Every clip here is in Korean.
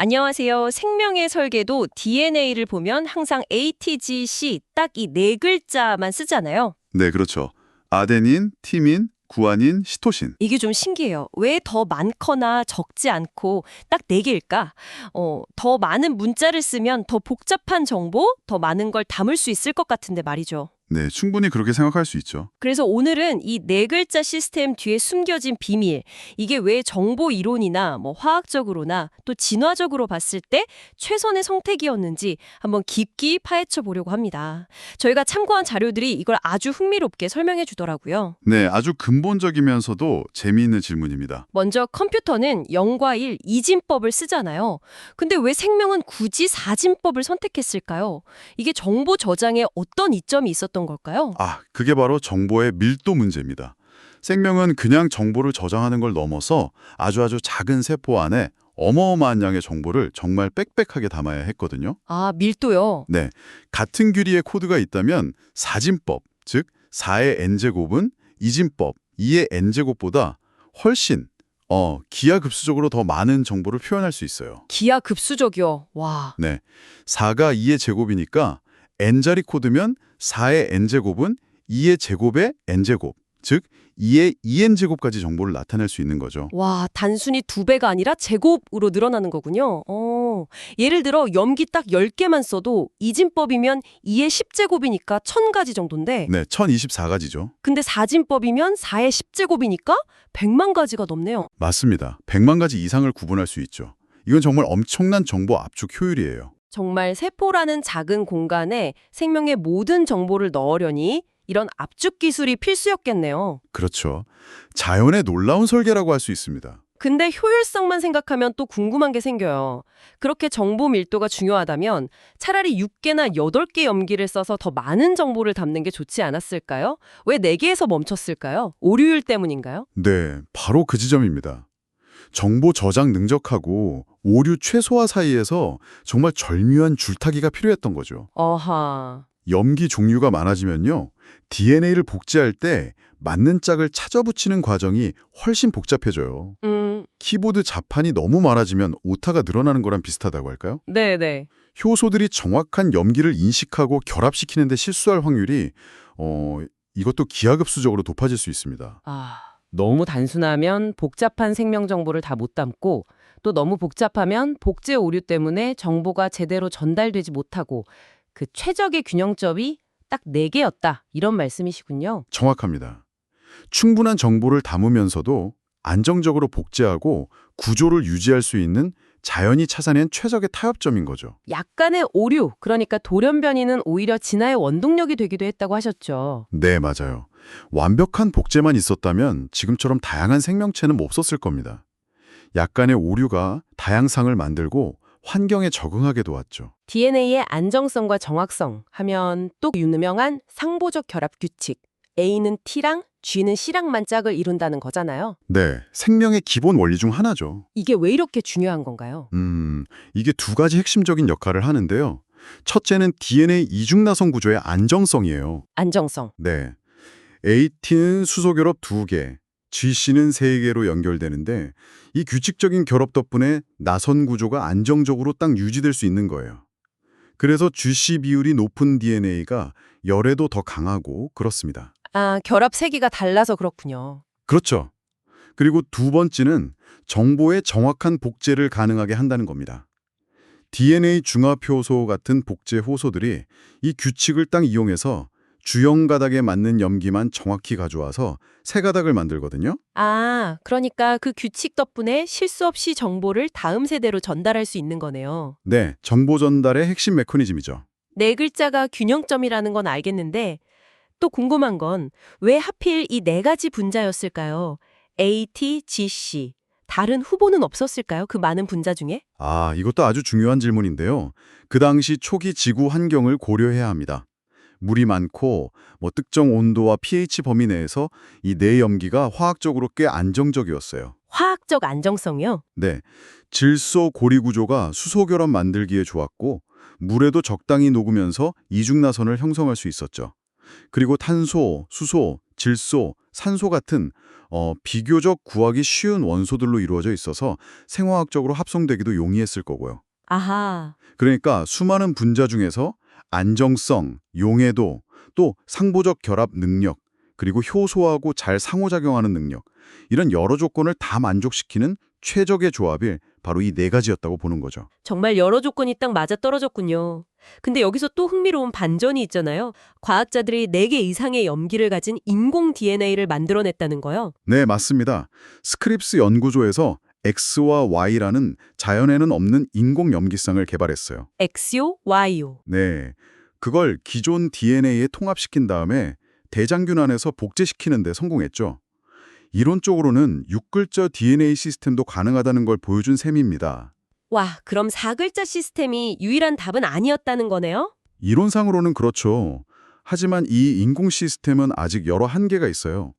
안녕하세요. 생명의 설계도 DNA를 보면 항상 ATGC 딱 이 네 글자만 쓰잖아요. 네, 그렇죠. 아데닌, 티민, 구아닌, 시토신. 이게 좀 신기해요. 왜 더 많거나 적지 않고 딱 네 개일까? 어, 더 많은 문자를 쓰면 더 복잡한 정보, 더 많은 걸 담을 수 있을 것 같은데 말이죠. 네, 충분히 그렇게 생각할 수 있죠. 그래서 오늘은 이 네 글자 시스템 뒤에 숨겨진 비밀, 이게 왜 정보 이론이나 뭐 화학적으로나 또 진화적으로 봤을 때 최선의 선택이었는지 한번 깊이 파헤쳐 보려고 합니다. 저희가 참고한 자료들이 이걸 아주 흥미롭게 설명해 주더라고요. 네, 아주 근본적이면서도 재미있는 질문입니다. 먼저 컴퓨터는 0과 1 이진법을 쓰잖아요. 근데 왜 생명은 굳이 사진법을 선택했을까요? 이게 정보 저장에 어떤 이점이 있었던 걸까요? 아, 그게 바로 정보의 밀도 문제입니다. 생명은 그냥 정보를 저장하는 걸 넘어서 아주 아주 작은 세포 안에 어마어마한 양의 정보를 정말 빽빽하게 담아야 했거든요. 아, 밀도요. 네, 같은 길이의 코드가 있다면 사진법, 즉 4의 n제곱은 이진법 2의 n제곱보다 훨씬 어, 기하급수적으로 더 많은 정보를 표현할 수 있어요. 기하급수적이요. 와. 네, 4가 2의 제곱이니까 n자리 코드면 4의 n제곱은 2의 제곱의 n제곱, 즉 2의 2n제곱까지 정보를 나타낼 수 있는 거죠. 와, 단순히 두 배가 아니라 제곱으로 늘어나는 거군요. 어. 예를 들어 염기 딱 10개만 써도 이진법이면 2의 10제곱이니까 1000가지 정도인데 네, 1024가지죠. 근데 사진법이면 4의 10제곱이니까 100만 가지가 넘네요. 맞습니다. 100만 가지 이상을 구분할 수 있죠. 이건 정말 엄청난 정보 압축 효율이에요. 정말 세포라는 작은 공간에 생명의 모든 정보를 넣으려니 이런 압축 기술이 필수였겠네요. 그렇죠. 자연의 놀라운 설계라고 할 수 있습니다. 근데 효율성만 생각하면 또 궁금한 게 생겨요. 그렇게 정보 밀도가 중요하다면 차라리 6개나 8개 염기를 써서 더 많은 정보를 담는 게 좋지 않았을까요? 왜 4개에서 멈췄을까요? 오류율 때문인가요? 네, 바로 그 지점입니다. 정보 저장 능적하고 오류 최소화 사이에서 정말 절묘한 줄타기가 필요했던 거죠. 어하. 염기 종류가 많아지면요. DNA를 복제할 때 맞는 짝을 찾아 붙이는 과정이 훨씬 복잡해져요. 음, 키보드 자판이 너무 많아지면 오타가 늘어나는 거랑 비슷하다고 할까요? 네네. 효소들이 정확한 염기를 인식하고 결합시키는 데 실수할 확률이 어, 이것도 기하급수적으로 높아질 수 있습니다. 아, 너무 단순하면 복잡한 생명 정보를 다 못 담고 또 너무 복잡하면 복제 오류 때문에 정보가 제대로 전달되지 못하고 그 최적의 균형점이 딱 4개였다. 이런 말씀이시군요. 정확합니다. 충분한 정보를 담으면서도 안정적으로 복제하고 구조를 유지할 수 있는 자연이 찾아낸 최적의 타협점인 거죠. 약간의 오류, 그러니까 돌연변이는 오히려 진화의 원동력이 되기도 했다고 하셨죠. 네, 맞아요. 완벽한 복제만 있었다면 지금처럼 다양한 생명체는 없었을 겁니다. 약간의 오류가 다양상을 만들고 환경에 적응하게 도왔죠. DNA의 안정성과 정확성 하면 또 유명한 상보적 결합 규칙. A는 T랑 G는 C랑만 짝을 이룬다는 거잖아요. 네, 생명의 기본 원리 중 하나죠. 이게 왜 이렇게 중요한 건가요? 음, 이게 두 가지 핵심적인 역할을 하는데요. 첫째는 DNA 이중나선 구조의 안정성이에요. 안정성. 네. AT는 수소 결합 2개, GC는 3개로 연결되는데 이 규칙적인 결합 덕분에 나선 구조가 안정적으로 딱 유지될 수 있는 거예요. 그래서 GC 비율이 높은 DNA가 열에도 더 강하고 그렇습니다. 아, 결합 세기가 달라서 그렇군요. 그렇죠. 그리고 두 번째는 정보의 정확한 복제를 가능하게 한다는 겁니다. DNA 중합 효소 같은 복제 호소들이 이 규칙을 딱 이용해서 주형 가닥에 맞는 염기만 정확히 가져와서 새 가닥을 만들거든요. 아, 그러니까 그 규칙 덕분에 실수 없이 정보를 다음 세대로 전달할 수 있는 거네요. 네, 정보 전달의 핵심 메커니즘이죠. 네 글자가 균형점이라는 건 알겠는데 또 궁금한 건 왜 하필 이 네 가지 분자였을까요? A, T, G, C. 다른 후보는 없었을까요? 그 많은 분자 중에? 아, 이것도 아주 중요한 질문인데요. 그 당시 초기 지구 환경을 고려해야 합니다. 물이 많고 뭐 특정 온도와 pH 범위 내에서 이네 염기가 화학적으로 꽤 안정적이었어요. 화학적 안정성이요? 네, 질소 고리 구조가 수소 결합 만들기에 좋았고 물에도 적당히 녹으면서 이중나선을 형성할 수 있었죠. 그리고 탄소, 수소, 질소, 산소 같은 어, 비교적 구하기 쉬운 원소들로 이루어져 있어서 생화학적으로 합성되기도 용이했을 거고요. 아하. 그러니까 수많은 분자 중에서 안정성, 용해도, 또 상보적 결합 능력, 그리고 효소하고 잘 상호작용하는 능력 이런 여러 조건을 다 만족시키는 최적의 조합이 바로 이 네 가지였다고 보는 거죠. 정말 여러 조건이 딱 맞아 떨어졌군요. 근데 여기서 또 흥미로운 반전이 있잖아요. 과학자들이 4개 이상의 염기를 가진 인공 DNA를 만들어냈다는 거요. 네, 맞습니다. 스크립스 연구소에서 X와 Y라는 자연에는 없는 인공 염기쌍을 개발했어요. X요, Y요. 네, 그걸 기존 DNA에 통합시킨 다음에 대장균 안에서 복제시키는 데 성공했죠. 이론적으로는 6글자 DNA 시스템도 가능하다는 걸 보여준 셈입니다. 와, 그럼 4글자 시스템이 유일한 답은 아니었다는 거네요? 이론상으로는 그렇죠. 하지만 이 인공 시스템은 아직 여러 한계가 있어요.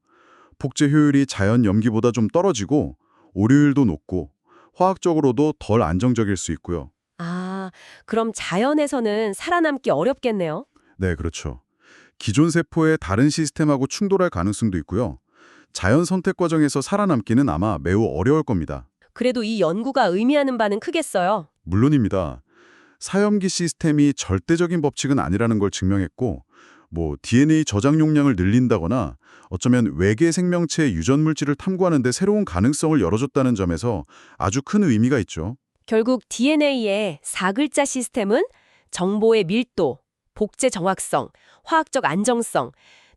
복제 효율이 자연 염기보다 좀 떨어지고 오류율도 높고 화학적으로도 덜 안정적일 수 있고요. 아, 그럼 자연에서는 살아남기 어렵겠네요. 네, 그렇죠. 기존 세포의 다른 시스템하고 충돌할 가능성도 있고요. 자연 선택 과정에서 살아남기는 아마 매우 어려울 겁니다. 그래도 이 연구가 의미하는 바는 크겠어요. 물론입니다. 사염기 시스템이 절대적인 법칙은 아니라는 걸 증명했고, 뭐 DNA 저장 용량을 늘린다거나 어쩌면 외계 생명체의 유전 물질을 탐구하는 데 새로운 가능성을 열어줬다는 점에서 아주 큰 의미가 있죠. 결국 DNA의 4글자 시스템은 정보의 밀도, 복제 정확성, 화학적 안정성,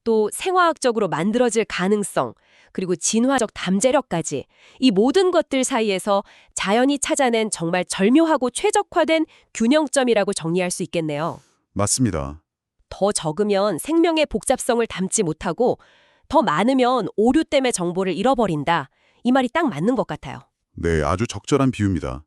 또 생화학적으로 만들어질 가능성, 그리고 진화적 담재력까지 이 모든 것들 사이에서 자연이 찾아낸 정말 절묘하고 최적화된 균형점이라고 정리할 수 있겠네요. 맞습니다. 더 적으면 생명의 복잡성을 담지 못하고 더 많으면 오류 때문에 정보를 잃어버린다. 이 말이 딱 맞는 것 같아요. 네, 아주 적절한 비유입니다.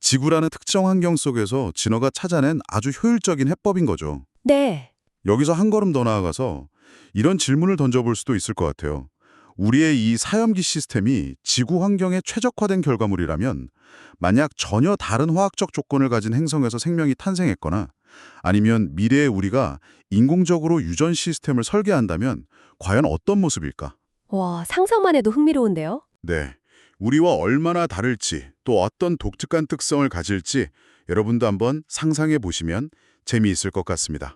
지구라는 특정 환경 속에서 진화가 찾아낸 아주 효율적인 해법인 거죠. 네. 여기서 한 걸음 더 나아가서 이런 질문을 던져볼 수도 있을 것 같아요. 우리의 이 사염기 시스템이 지구 환경에 최적화된 결과물이라면 만약 전혀 다른 화학적 조건을 가진 행성에서 생명이 탄생했거나 아니면 미래에 우리가 인공적으로 유전 시스템을 설계한다면 과연 어떤 모습일까? 와, 상상만 해도 흥미로운데요? 네. 우리와 얼마나 다를지 또 어떤 독특한 특성을 가질지 여러분도 한번 상상해 보시면 재미있을 것 같습니다.